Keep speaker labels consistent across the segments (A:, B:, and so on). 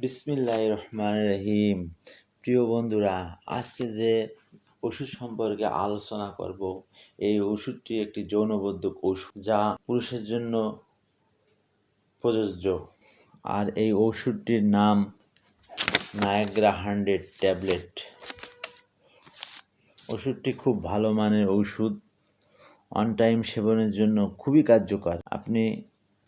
A: বিসমিল্লাহ রহমান রহিম। প্রিয় বন্ধুরা, আজকে যে ওষুধ সম্পর্কে আলোচনা করব, এই ওষুধটি একটি যৌনবদ্ধক ওষুধ যা পুরুষের জন্য প্রযোজ্য। আর এই ওষুধটির নাম নায়াগ্রা হান্ড্রেড ট্যাবলেট। ওষুধটি খুব ভালো মানের ওষুধ, অন টাইম সেবনের জন্য খুবই কার্যকর। আপনি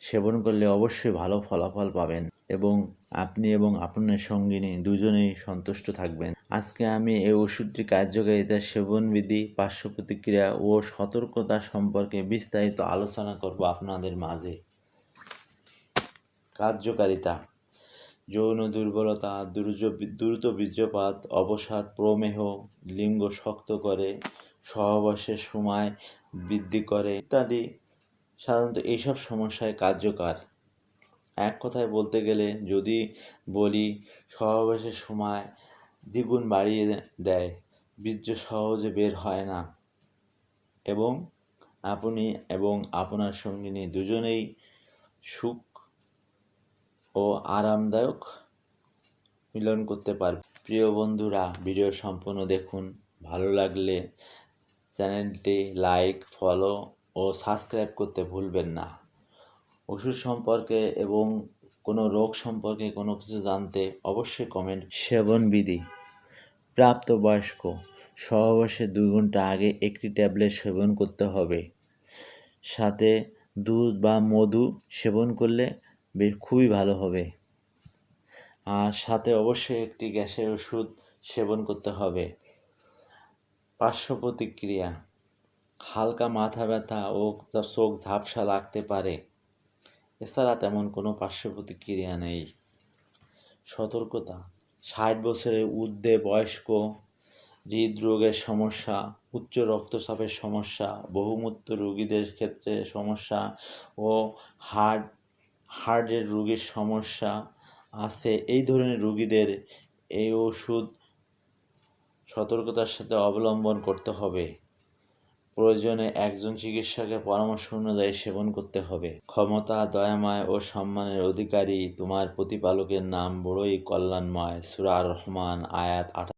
A: সেবন করলে অবশ্যই ভালো ফলাফল পাবেন। এবং আপনি এবং আপনার সঙ্গিনী দুজনেই সন্তুষ্ট থাকবেন। আজকে আমি এই ওষুধটি কার্যকারিতা, সেবনবিধি পার্শ্ব প্রতিক্রিয়া ও সতর্কতা সম্পর্কে বিস্তারিত আলোচনা করব আপনাদের মাঝে। কার্যকারিতা। যৌন দুর্বলতা দ্রুত বীর্যপাত, অবসাদ প্রমেহ, লিঙ্গ শক্ত করে, সহবাসের সময় বৃদ্ধি করে ইত্যাদি। সাধারণত এইসব সমস্যায় কার্যকর। এক কথায় বলতে গেলে যদি বলি, সহবাসের সময় দ্বিগুণ বাড়িয়ে দেয়। বীর্য সহজে বের হয় না। এবং আপনি এবং আপনার সঙ্গিনী দুজনেই সুখ ও আরামদায়ক মিলন করতে পারবে। প্রিয় বন্ধুরা, ভিডিও সম্পূর্ণ দেখুন। ভালো লাগলে চ্যানেলটি লাইক, ফলো ও সাবস্ক্রাইব করতে ভুলবেন না। ওষুধ সম্পর্কে এবং কোনো রোগ সম্পর্কে কোনো কিছু জানতে অবশ্যই কমেন্ট সেবন বিধি। প্রাপ্তবয়স্ক সহবাসের দুই ঘণ্টা আগে একটি ট্যাবলেট সেবন করতে হবে। সাথে দুধ বা মধু সেবন করলে বেশ খুবই ভালো হবে। আর সাথে অবশ্যই একটি গ্যাসের ওষুধ সেবন করতে হবে। পার্শ্ব প্রতিক্রিয়া হালকা মাথা ব্যথা ও চোখ ঝাপসা লাগতে পারে। এছাড়া তেমন কোনো পার্শ্ব প্রতিক্রিয়া নেই। সতর্কতা, ষাট বছরের ঊর্ধ্বে বয়স্ক, হৃদরোগের সমস্যা, উচ্চ রক্তচাপের সমস্যা, বহুমূত্র রোগীদের ক্ষেত্রে সমস্যা ও হার্ট, হার্টের রোগীর সমস্যা আছে। এই ধরনের রোগীদের এই ওষুধ সতর্কতার সাথে অবলম্বন করতে হবে। প্রয়োজনে একজন চিকিৎসকের পরামর্শ অনুযায়ী সেবন করতে হবে। ক্ষমতা, দয়াময় ও সম্মানের অধিকারী তোমার প্রতিপালকের নাম বড়ই কল্যাণময়। সুরা রহমান আয়াত আট